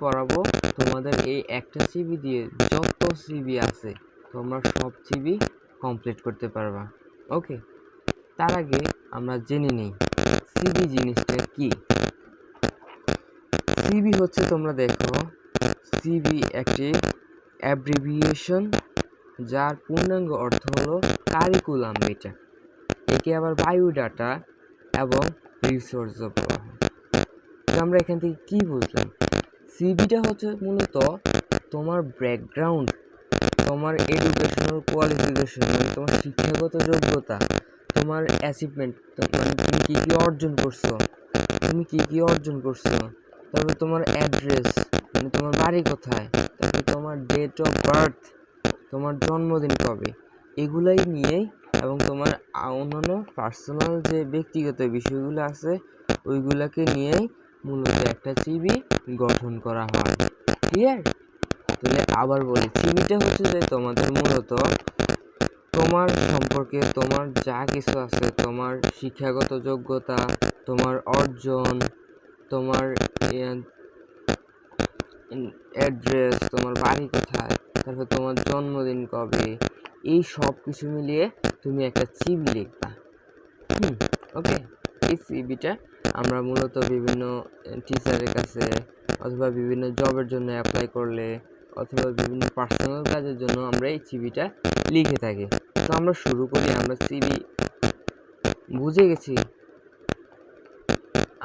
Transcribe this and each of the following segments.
পড়াবো। তোমাদের এই একটা সিবি দিয়ে যত সিবি আছে, তোমরা সব সিবি কমপ্লিট করতে পারবা। ওকে তার আগে আমরা জেনে নিই সিবি জিনিসটা কি? সিবি হচ্ছে তোমরা দেখো সিবি একটি অ্যাব্রিভিয়েশন যার পূর্ণাঙ্গ অর্থ হলো কারিকুলাম ডেটা একে আবার বায়োডাটা এবং রিসোর্সও বলা হয়। আমরা এখান থেকে কী বুঝলাম? সিবিটা হচ্ছে মূলত তোমার ব্যাকগ্রাউন্ড তোমার এডুকেশনাল কোয়ালিফিকেশন মানে তোমার শিক্ষাগত যোগ্যতা, তোমার অ্যাচিভমেন্ট মানে তুমি কী কী অর্জন করছ, তুমি কী কী অর্জন করছ, তারপর তোমার অ্যাড্রেস মানে তোমার বাড়ি কোথায়, তারপর তোমার ডেট অফ বার্থ তোমার জন্মদিন কবে, এগুলাই নিয়েই এবং তোমার অন্যান্য পার্সোনাল যে ব্যক্তিগত বিষয়গুলো আছে, ওইগুলোকে নিয়েই মূলত একটা চিবি গঠন করা হয়। ক্লিয়ার তাহলে আবার বলি, চিবিটা হচ্ছে যে তোমাদের মূলত তোমার সম্পর্কে তোমার যা কিছু আছে, তোমার শিক্ষাগত যোগ্যতা, তোমার অর্জন, তোমার অ্যাড্রেস তোমার বাড়ি কোথায়, তারপর তোমার জন্মদিন কবে, এই সব কিছু মিলিয়ে তুমি একটা চিবি লিখবা। হুম ওকে এই সিবিটা আমরা মূলত বিভিন্ন টিচারের কাছে অথবা বিভিন্ন জবের জন্য অ্যাপ্লাই করলে অথবা বিভিন্ন পার্সোনাল কাজের জন্য আমরা এই সিবিটা লিখে থাকি। তো আমরা শুরু করি, আমরা সিবি বুঝে গেছি।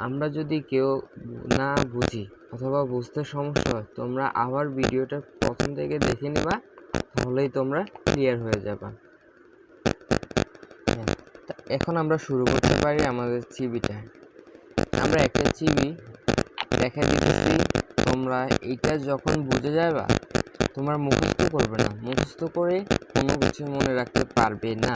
আমরা যদি কেউ না বুঝি অথবা বুঝতে সমস্যা হয়, তোমরা আবার ভিডিওটা প্রথম থেকে দেখে নিবা, তাহলেই তোমরা ক্লিয়ার হয়ে যাবা। হ্যাঁ এখন আমরা শুরু করতে পারি আমাদের চিবিটা আমরা একটা চিবি দেখা দিতেছি, তোমরা এটা যখন বুঝে যাবা তোমার মুখস্থ করবে না। মুখস্থ করে কোনো কিছু মনে রাখতে পারবে না।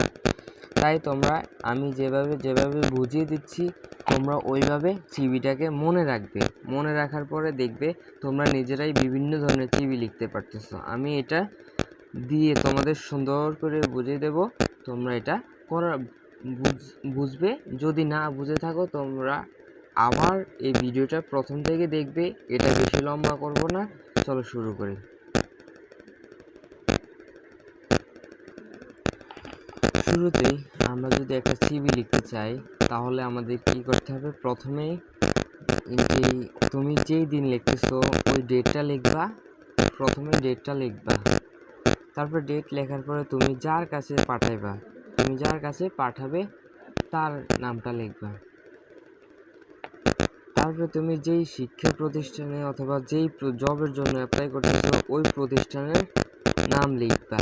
তাই তোমরা, আমি যেভাবে যেভাবে বুঝিয়ে দিচ্ছি, তোমরা ওইভাবে চিবিটাকে মনে রাখবে। মনে রাখার পরে দেখবে তোমরা নিজেরাই বিভিন্ন ধরনের চিবি লিখতে পারতেছো। আমি এটা দিয়ে তোমাদের সুন্দর করে বুঝিয়ে দেব, তোমরা এটা করা বুঝবে। যদি না বুঝে থাকো, তোমরা আবার এই ভিডিওটা প্রথম থেকে দেখবে, এটা বেশি লম্বা করব না। চলো শুরু করি। শুরুতেই আমরা যদি একটা সিবি লিখতে চাই, তাহলে আমাদের কি করতে হবে? প্রথমেই যেই তুমি যেই দিন লিখতেছো, ওই ডেটটা লিখবা। প্রথমে ডেটটা লিখবা। তারপর ডেট লেখার পরে তুমি যার কাছে পাঠাইবা, তুমি যার কাছে পাঠাবে, তার নামটা লিখবা। তারপরে তুমি যেই শিক্ষা প্রতিষ্ঠানে অথবা যেই জবের জন্য অ্যাপ্লাই করতেছো ওই প্রতিষ্ঠানের নাম লিখবা।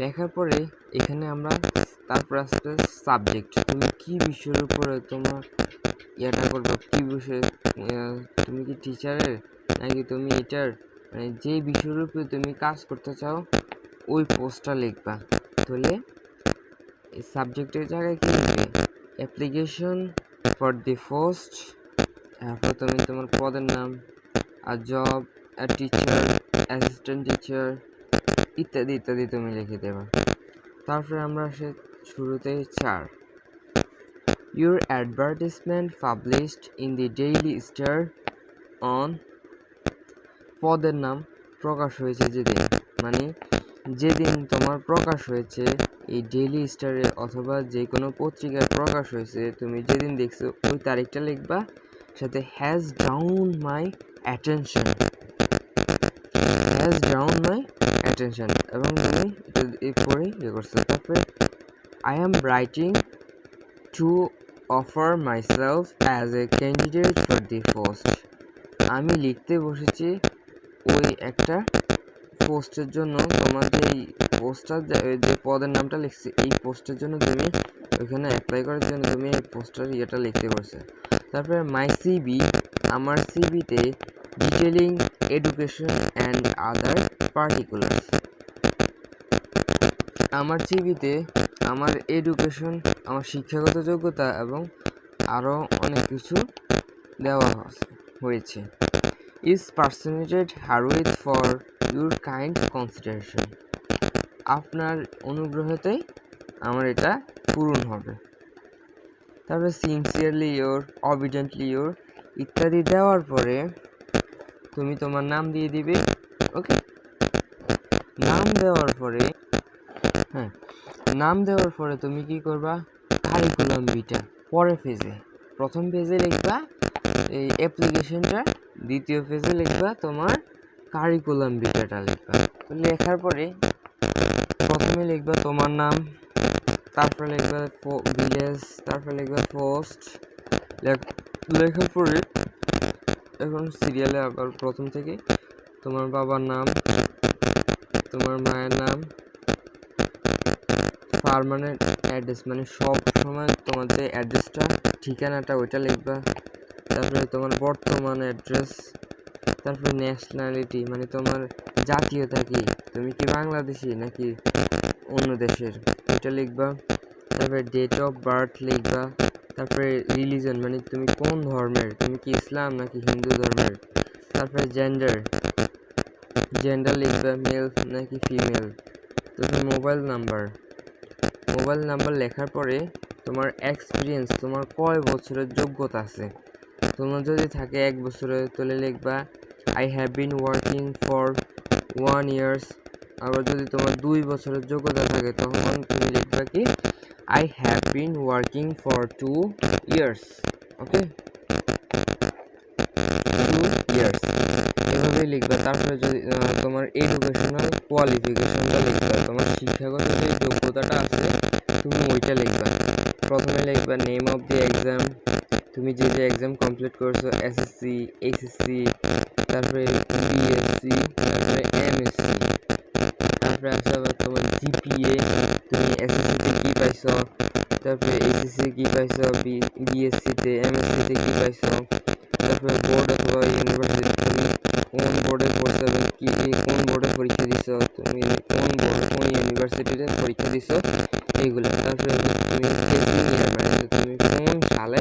লেখার পরে এখানে আমরা তারপর আসবে সাবজেক্ট তুমি কি বিষয়ের উপরে তোমার ইয়েটা করবে, কি বিষয়ে তুমি কি টিচারের নাকি তুমি এটার মানে যে বিষয়ের উপরে তুমি কাজ করতে চাও, ওই পোস্টটা লিখবা। তাহলে সাবজেক্টের জায়গায় কি লিখবে অ্যাপ্লিকেশন ফর দি তারপর তুমি তোমার পদের নাম, আর জব আর টিচার অ্যাসিস্ট্যান্ট টিচার ইত্যাদি ইত্যাদি তুমি লিখে দেবা। তারপরে আমরা সে শুরুতেই চার। Your advertisement published in the Daily Star on পদের নাম প্রকাশ হয়েছে যেদিন। মানে যেদিন তোমার প্রকাশ হয়েছে এই ডেইলি স্টারে অথবা যে কোনো পত্রিকায় প্রকাশ হয়েছে, তুমি যেদিন দেখছ, ওই তারিখটা লিখবা, সাথে has down my attention has down my attention এবং তুমি এরপরে ইয়ে করছ। তারপরে I am writing to offer myself as a candidate for the post আমি লিখতে বসেছি ওই একটা পোস্টের জন্য তোমার যে পোস্টার যে পদের নামটা লিখছি, এই পোস্টের জন্য তুমি ওইখানে অ্যাপ্লাই করার জন্য তুমি এই পোস্টার ইয়েটা লিখতে পারছ তারপরে মাই সিবি আমার সিবিতে detailing education and other particular আমার সিবিতে আমার এডুকেশন আমার শিক্ষাগত যোগ্যতা এবং আরও অনেক কিছু দেওয়া হয়েছে। Is personated herewith for your kind consideration আপনার অনুগ্রহতেই আমার এটা পূরণ হবে। তারপরে সিনসিয়ারলি ইয়োর অবিডেন্টলি ইয়োর ইত্যাদি দেওয়ার পরে তুমি তোমার নাম দিয়ে দিবে ওকে নাম দেওয়ার পরে হ্যাঁ নাম দেওয়ার পরে তুমি কি করবা? কারিকুলাম বিটা পরের পেজে প্রথম পেজে লিখবা এই অ্যাপ্লিকেশনটা দ্বিতীয় পেজে লিখবা তোমার কারিকুলাম বিটাটা লিখবা। তো লেখার পরে প্রথমে লিখবা তোমার নাম, তারপরে লিখবা ভিলেজ তারপরে লিখবা পোস্ট লেখার পরে এখন সিরিয়ালে আবার প্রথম থেকে তোমার বাবার নাম, তোমার মায়ের নাম পারমানেন্ট অ্যাড্রেস মানে সব সময় তোমার যে অ্যাড্রেসটা ঠিকানাটা ওইটা লিখবা। তারপরে তোমার বর্তমান অ্যাড্রেস তারপরে ন্যাশনালিটি মানে তোমার জাতীয়তা কি? তুমি কি বাংলাদেশি নাকি অন্য দেশের? এটা লিখবা। তারপরে ডেট অফ বার্থ লিখবা। তারপরে রিলিজন মানে তুমি কোন ধর্মের? তুমি কি ইসলাম নাকি হিন্দু ধর্মের? তারপরে জেন্ডার জেন্ডার লিখবা মেল নাকি ফিমেল তারপরে মোবাইল নাম্বার মোবাইল নাম্বার লেখার পরে তোমার এক্সপিরিয়েন্স তোমার কয় বছরের যোগ্যতা আছে? তোমার যদি থাকে এক বছরে তাহলে লিখবা I have been working for one years আবার যদি তোমার দুই বছরের যোগ্যতা থাকে, তখন তুমি লিখবা কি I have been working for two years okay two years এভাবেই লিখবা। তারপরে যদি তোমার এডুকেশনাল কোয়ালিফিকেশনটা লিখবা। তোমার শিক্ষাগত যে যোগ্যতাটা আছে, তুমি ওইটা লিখবা। প্রথমে লিখবা নেম অফ দি এক্সাম তুমি যে যে এক্সাম কমপ্লিট করছ এসএসসি এইচএসসি তারপরে বিএসসি তারপরে এমএসসি তারপরে আছে আবার তোমার জিপিএ তুমি এসএসসিতে কি পাইছো? তারপরে এইচএসসি কি পাইছো? বিএসসিতে এমএসসিতে কি পাইছো? তারপরে বোর্ড অথবা ইউনিভার্সিটি তুমি কোন বোর্ডে পড়ছো এবং কি কোন বোর্ডে পরীক্ষা দিছো? তুমি কোন বোর্ড কোন ইউনিভার্সিটিতে পরীক্ষা দিছো? এইগুলো। তারপরে তুমি সেকেন্ড ইয়ার মানে তুমি কোন সালে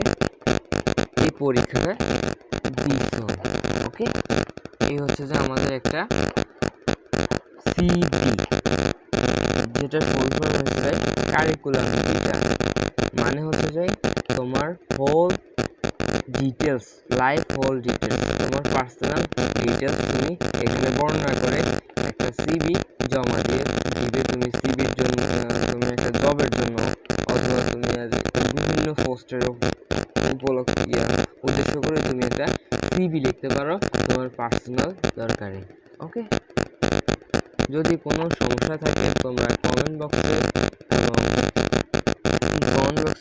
এই পরীক্ষাটা দিছো ওকে এই হচ্ছে যে আমাদের একটা সিবি যেটার ফুল ফর্ম হচ্ছে যায় কারিকুলাম বিটা মানে হচ্ছে যে তোমার whole details life whole details তোমার পার্সোনাল ডিটেলস তুমি এখানে বর্ণনা করে একটা সিবি জমা দিয়ে দিবে। তুমি সিবির জন্য, তুমি একটা জবের জন্য অথবা তুমি বিভিন্ন পোস্টের উপলক্ষ উদ্দেশ্য করে তুমি একটা সিবি লিখতে পারো তোমার পার্সোনাল দরকারে। ওকে যদি কোনো সমস্যা থাকে তোমরা কমেন্ট বক্সে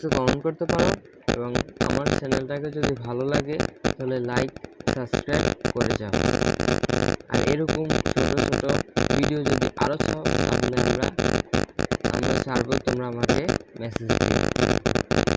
এবং কমেন্ট করতে পারো এবং আমার চ্যানেলটাকে যদি ভালো লাগে, তাহলে লাইক সাবস্ক্রাইব করে যাও। আর এরকম ছোট ছোট ভিডিও যদি আরও চাও, তাহলে আমরা আমরা ছাড়বো তোমরা আমাকে মেসেজ দিও।